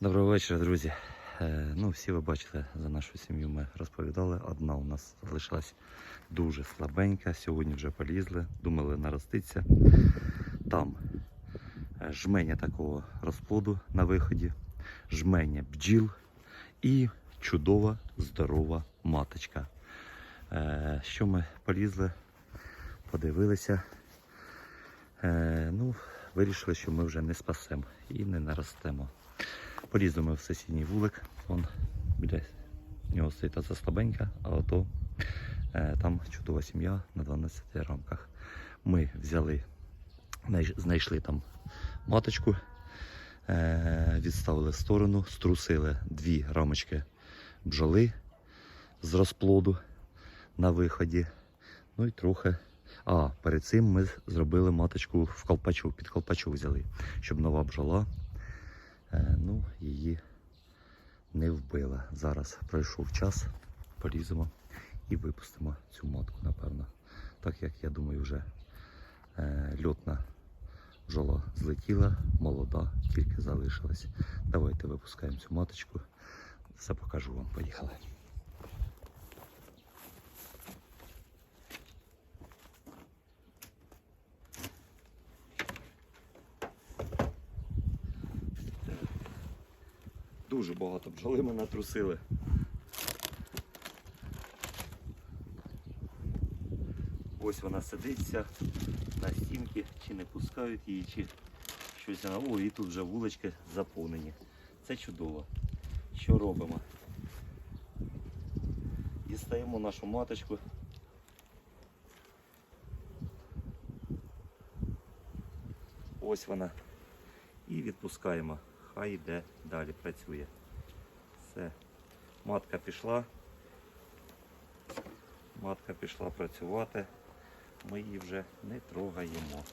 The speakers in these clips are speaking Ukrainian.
Доброго вечора, друзі. Е, Ну, всі ви бачили за нашу сім'ю. Ми розповідали. Одна у нас залишилась дуже слабенька. Сьогодні вже полізли, думали нароститься. Там е, жменя такого розплоду на виході, жменя бджіл і чудова здорова маточка. Е, Що ми полізли, подивилися. Ну, вирішили, що ми вже не спасемо і не наростемо. Полізли ми в сусідній вулик, вон біля нього стоїть та слабенька, а ото е, там чудова сім'я на 12 рамках. Ми взяли, знайшли там маточку, е, відставили в сторону, струсили дві рамочки бджоли з розплоду на виході. Ну і трохи. А, перед цим ми зробили маточку в колпачок, під колпачок взяли, щоб нова бджола ну, її не вбила. Зараз пройшов час, поліземо і випустимо цю матку, напевно. Так як я думаю, вже е, льотна жола злетіла, молода, тільки залишилась. Давайте випускаємо цю маточку. Все покажу вам. Поїхали. Дуже багато бджоли ми натрусили. Ось вона сидиться на стінці, чи не пускають її, чи щось вона. О, і тут вже вулички заповнені. Це чудово. Що робимо? Дістаємо нашу маточку. Ось вона. І відпускаємо. Хай йде далі, працює. Все. Матка пішла. Матка пішла працювати. Ми її вже не трогаємо.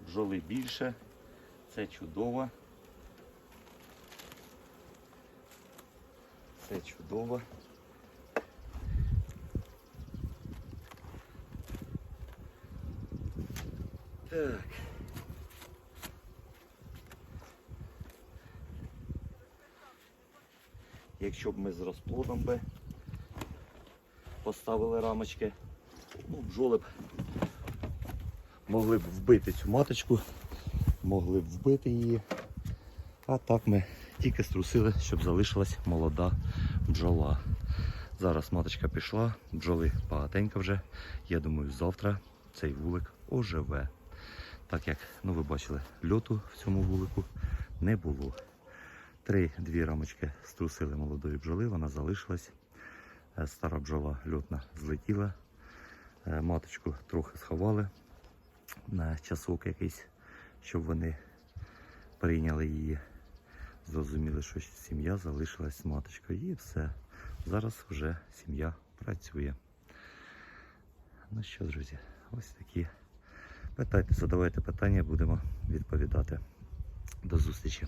Бджоли більше. Це чудово. Це чудово. Так. Якщо б ми з розплодом би поставили рамочки, ну, бджоли б могли б вбити цю маточку, могли б вбити її. А так ми тільки струсили, щоб залишилась молода бджола. Зараз маточка пішла, бджоли багатенько вже. Я думаю, завтра цей вулик оживе. Так як, ну ви бачили, льоту в цьому вулику не було. Три-дві рамочки струсили молодої бджоли, вона залишилась. Е, Стара бджола льотна злетіла. Е, Маточку трохи сховали на часок якийсь, щоб вони прийняли її. Зрозуміли, що сім'я залишилась з маточкою і все. Зараз вже сім'я працює. Ну що, друзі, ось такі. Питайте, задавайте питання, будемо відповідати. До зустрічі.